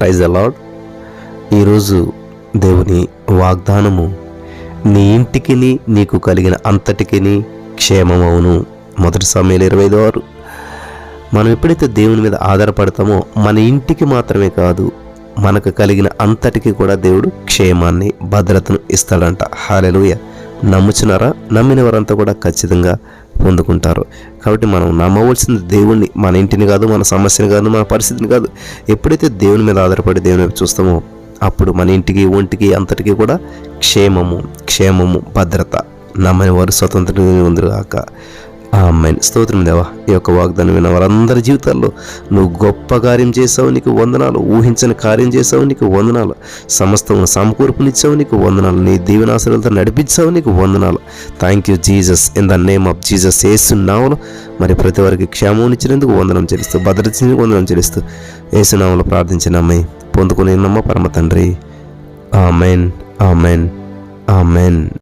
Praise అలాడ్ ఈరోజు దేవుని వాగ్దానము నీ ఇంటికిని నీకు కలిగిన అంతటికిని క్షేమమవును. మొదటి సమయంలో ఇరవై ఐదు ఆరు మనం ఎప్పుడైతే దేవుని మీద ఆధారపడతామో మన ఇంటికి మాత్రమే కాదు మనకు కలిగిన అంతటికి కూడా దేవుడు క్షేమాన్ని భద్రతను ఇస్తాడంట. హాలెలుయ నమ్ముచున్నారా? నమ్మిన వారంతా కూడా ఖచ్చితంగా పొందుకుంటారు. కాబట్టి మనం నమ్మవలసింది దేవుణ్ణి మన ఇంటిని కాదు మన సమస్యని కాదు మన పరిస్థితిని కాదు ఎప్పుడైతే దేవుని మీద ఆధారపడి దేవుని వైపు చూస్తామో అప్పుడు మన ఇంటికి ఒంటికి అంతటికి కూడా క్షేమము క్షేమము భద్రత నమ్మని వారు స్వతంత్రంగా ఉందిగాక. ఆమెన్. స్తోత్రం దేవా ఈ యొక్క వాగ్దానం విన్న వారందరి జీవితాల్లో నువ్వు గొప్ప కార్యం చేసావు నీకు వందనాలు. ఊహించని కార్యం చేసావు నీకు వందనాలు. సమస్తం సమకూర్పునిచ్చావు నీకు వందనాలు. నీ దీవెనాశ్రయాలతో నడిపించావు నీకు వందనాలు. Thank you Jesus in the name of Jesus ఏసునామలు మరి ప్రతి వారికి క్షేమం ఇచ్చినందుకు వందనం చెల్లిస్తూ భద్రత వందనం చెల్లిస్తూ ఏసునామలు ప్రార్థించిన అమ్మాయి పొందుకుని నమ్మ పరమ తండ్రి. Amen amen amen